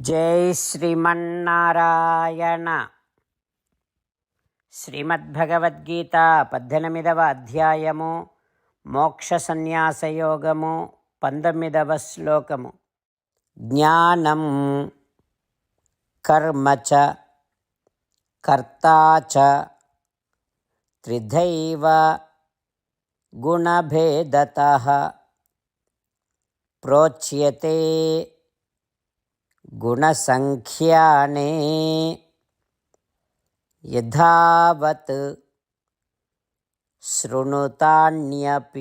జై శ్రీమన్నారాయణ. శ్రీమద్భగవద్గీత పద్దెనిమిదవ అధ్యాయము మోక్ష సన్యాసయోగము పంతొమ్మిదవ శ్లోకము. జ్ఞానం కర్మ చ కర్తా చ త్రిధైవ గుణభేదత ప్రోచ్యతే గుణసంఖ్యానే యథావత్ శృణుతాన్యపి.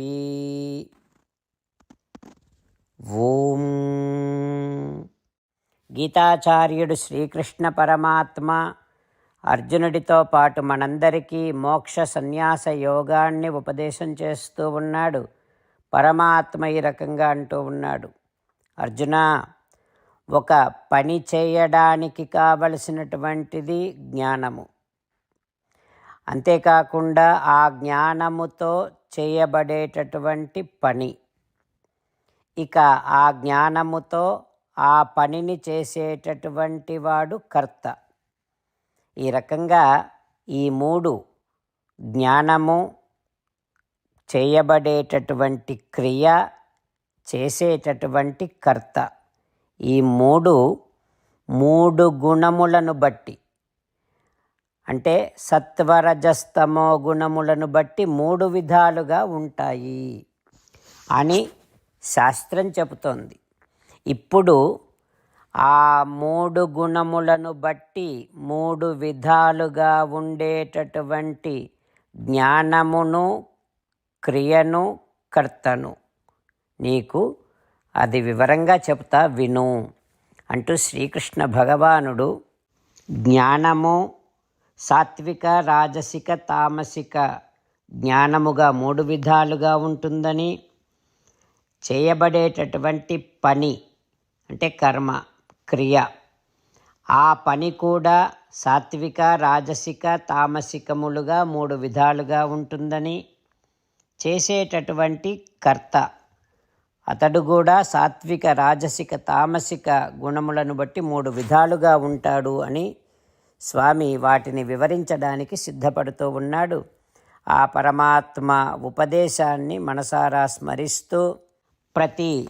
ఓం. గీతాచార్యుడు శ్రీకృష్ణ పరమాత్మ అర్జునుడితో పాటు మనందరికీ మోక్ష సన్యాస యోగాన్ని ఉపదేశం చేస్తూ ఉన్నాడు. పరమాత్మ ఈ రకంగా అంటూ ఉన్నాడు. అర్జున ఒక పని చేయడానికి కావలసినటువంటిది జ్ఞానము. అంతేకాకుండా ఆ జ్ఞానముతో చేయబడేటటువంటి పని. ఇక ఆ జ్ఞానముతో ఆ పనిని చేసేటటువంటి వాడు కర్త. ఈ రకంగా ఈ మూడు జ్ఞానము చేయబడేటటువంటి క్రియ చేసేటటువంటి కర్త. ఈ మూడు మూడు గుణములను బట్టి. అంటే సత్వరజస్తమో గుణములను బట్టి మూడు విధాలుగా ఉంటాయి అని శాస్త్రం చెబుతోంది. ఇప్పుడు ఆ మూడు గుణములను బట్టి మూడు విధాలుగా ఉండేటటువంటి జ్ఞానమును క్రియను కర్తను నీకు అది వివరంగా చెప్తా విను. అంటూ శ్రీకృష్ణ భగవానుడు జ్ఞానము సాత్విక రాజసిక తామసిక జ్ఞానముగా మూడు విధాలుగా ఉంటుందని చేయబడేటటువంటి పని అంటే కర్మ క్రియ. ఆ పని కూడా సాత్విక రాజసిక తామసికములుగా మూడు విధాలుగా ఉంటుందని చేసేటటువంటి కర్త. అతడు కూడా సాత్విక రాజసిక తామసిక గుణములను బట్టి మూడు విధాలుగా ఉంటాడు అని స్వామి వాటిని వివరించడానికి సిద్ధపడుతూ ఉన్నాడు. ఆ పరమాత్మ ఉపదేశాన్ని మనసారా స్మరిస్తూ ప్రతి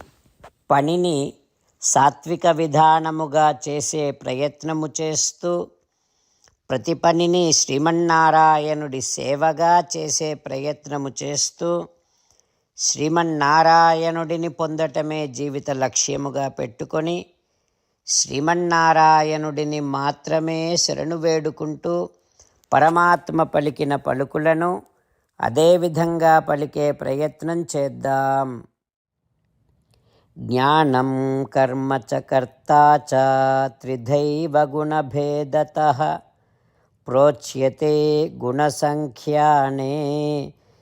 పనిని సాత్విక విధానముగా చేసే ప్రయత్నము చేస్తూ ప్రతి పనిని శ్రీమన్నారాయణుడి సేవగా చేసే ప్రయత్నము చేస్తూ శ్రీమన్నారాయణుడిని పొందటమే జీవిత లక్ష్యముగా పెట్టుకొని శ్రీమన్నారాయణుడిని మాత్రమే శరణు వేడుకుంటూ పరమాత్మ పలికిన పలుకులను అదేవిధంగా పలికే ప్రయత్నం చేద్దాం. జ్ఞానం కర్మ చ కర్త చ త్రిధైవ గుణభేదత ప్రోచ్యతే గుణసంఖ్యానే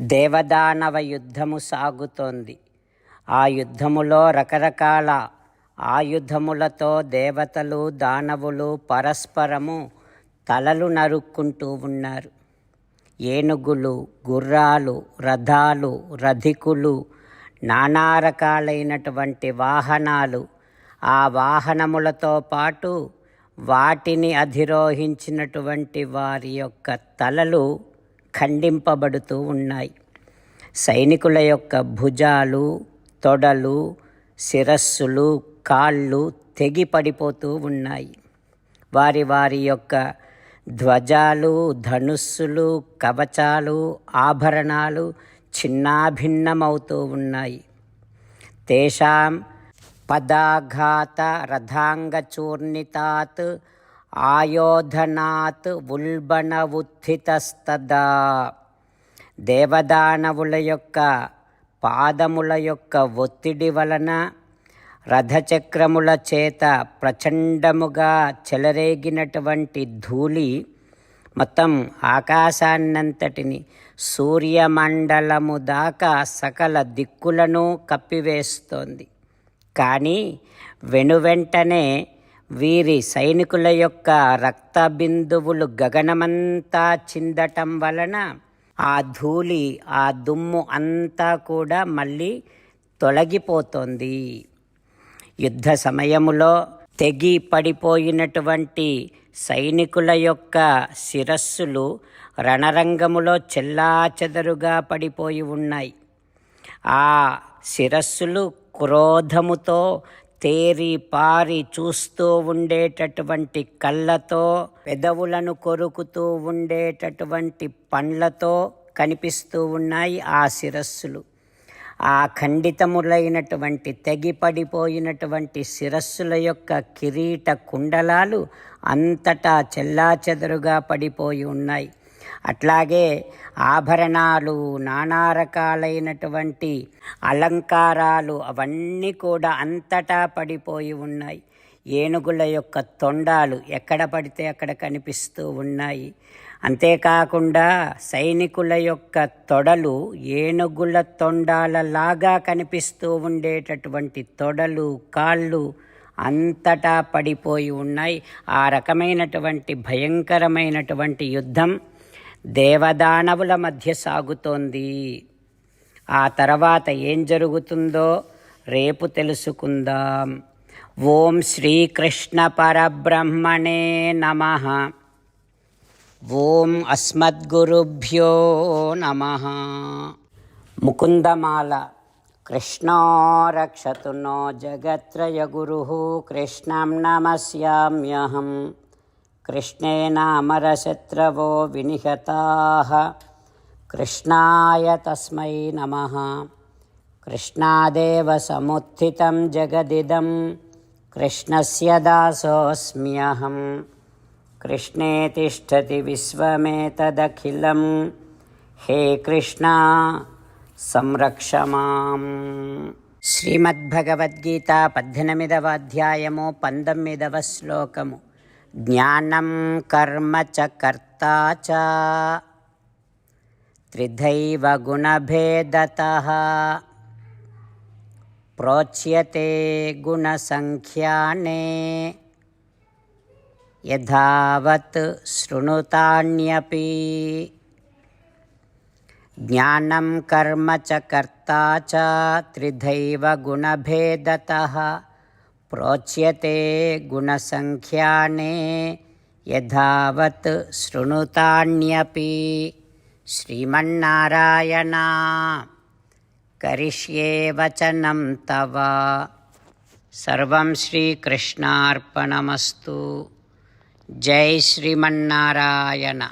దేవదానవ యుద్ధము సాగుతోంది. ఆ యుద్ధములో రకరకాల ఆయుధములతో దేవతలు దానవులు పరస్పరము తలలు నరుక్కుంటూ ఉన్నారు. ఏనుగులు గుర్రాలు రథాలు రధికులు నానా రకాలైనటువంటి వాహనాలు ఆ వాహనములతో పాటు వాటిని అధిరోహించినటువంటి వారి యొక్క తలలు ఖండింపబడుతూ ఉన్నాయి. సైనికుల యొక్క భుజాలు తొడలు శిరస్సులు కాళ్ళు తెగి పడిపోతూ ఉన్నాయి. వారి వారి యొక్క ధ్వజాలు ధనుస్సులు కవచాలు ఆభరణాలు చిన్నాభిన్నమవుతూ ఉన్నాయి. తేషాం పదాఘాత రథాంగచూర్ణితాత్ ఆయోధనాత్ ఉల్బణ ఉత్థితస్తదా దేవదానవుల యొక్క పాదముల యొక్క ఒత్తిడి వలన రథచక్రముల చేత ప్రచండముగా చెలరేగినటువంటి ధూళి మొత్తం ఆకాశాన్నంతటిని సూర్యమండలము దాకా సకల దిక్కులను కప్పివేస్తోంది. కానీ వెనువెంటనే వీరి సైనికుల యొక్క రక్త బిందువులు గగనమంతా చిందటం వలన ఆ ధూళి ఆ దుమ్ము అంతా కూడా మళ్ళీ తొలగిపోతుంది. యుద్ధ సమయములో తెగి పడిపోయినటువంటి సైనికుల యొక్క శిరస్సులు రణరంగములో చెల్లాచెదరుగా పడిపోయి ఉన్నాయి. ఆ శిరస్సులు క్రోధముతో తేరి పారి చూస్తూ ఉండేటటువంటి కళ్ళతో పెదవులను కొరుకుతూ ఉండేటటువంటి పండ్లతో కనిపిస్తూ ఉన్నాయి ఆ శిరస్సులు. ఆ ఖండితములైనటువంటి తెగిపడిపోయినటువంటి శిరస్సుల యొక్క కిరీట కుండలాలు అంతటా చెల్లాచెదరుగా పడిపోయి ఉన్నాయి. అట్లాగే ఆభరణాలు నానా రకాలైనటువంటి అలంకారాలు అవన్నీ కూడా అంతటా పడిపోయి ఉన్నాయి. ఏనుగుల యొక్క తొండాలు ఎక్కడ పడితే అక్కడ కనిపిస్తూ ఉన్నాయి. అంతేకాకుండా సైనికుల యొక్క తొడలు ఏనుగుల తొండాలలాగా కనిపిస్తూ ఉండేటటువంటి తొడలు కాళ్ళు అంతటా పడిపోయి ఉన్నాయి. ఆ రకమైనటువంటి భయంకరమైనటువంటి యుద్ధం దేవదానవుల మధ్య సాగుతోంది. ఆ తర్వాత ఏం జరుగుతుందో రేపు తెలుసుకుందాం. ఓం శ్రీకృష్ణ పరబ్రహ్మణే నమ. ఓం అస్మద్గురుభ్యో నమ. ముకుందమాల. కృష్ణో రక్షతు జగత్రయ జగత్రయగురు కృష్ణం నమస్యామ్యహం. कृष्णेनामरशत्रवो विनिहताः कृष्णाय तस्मै नमः कृष्णादेव समुत्थितं जगदिदं कृष्णस्य दासोऽस्म्यहं कृष्णे तिष्ठति विश्वमेतदखिलं हे कृष्णा సంరక్ష మాం శ్రీమద్భగవద్గీత పద్దెనిమిదవ అధ్యాయము పంతొమ్మిదవ శ్లోకము ज्ञानं कर्म च कर्ता च। त्रिधैव गुणभेदतः। प्रोच्यते गुणसङ्ख्याने। यथावत् शृणुतान्यपि। ज्ञानं कर्म च कर्ता च। त्रिधैव गुणभेदतः। प्रोच्यते गुणसङ्ख्याने यथावत् शृणुतान्यपि। श्रीमन्नारायणा करिष्ये वचनं तव। सर्वं श्रीकृष्णार्पणमस्तु। जय श्रीमन्नारायण।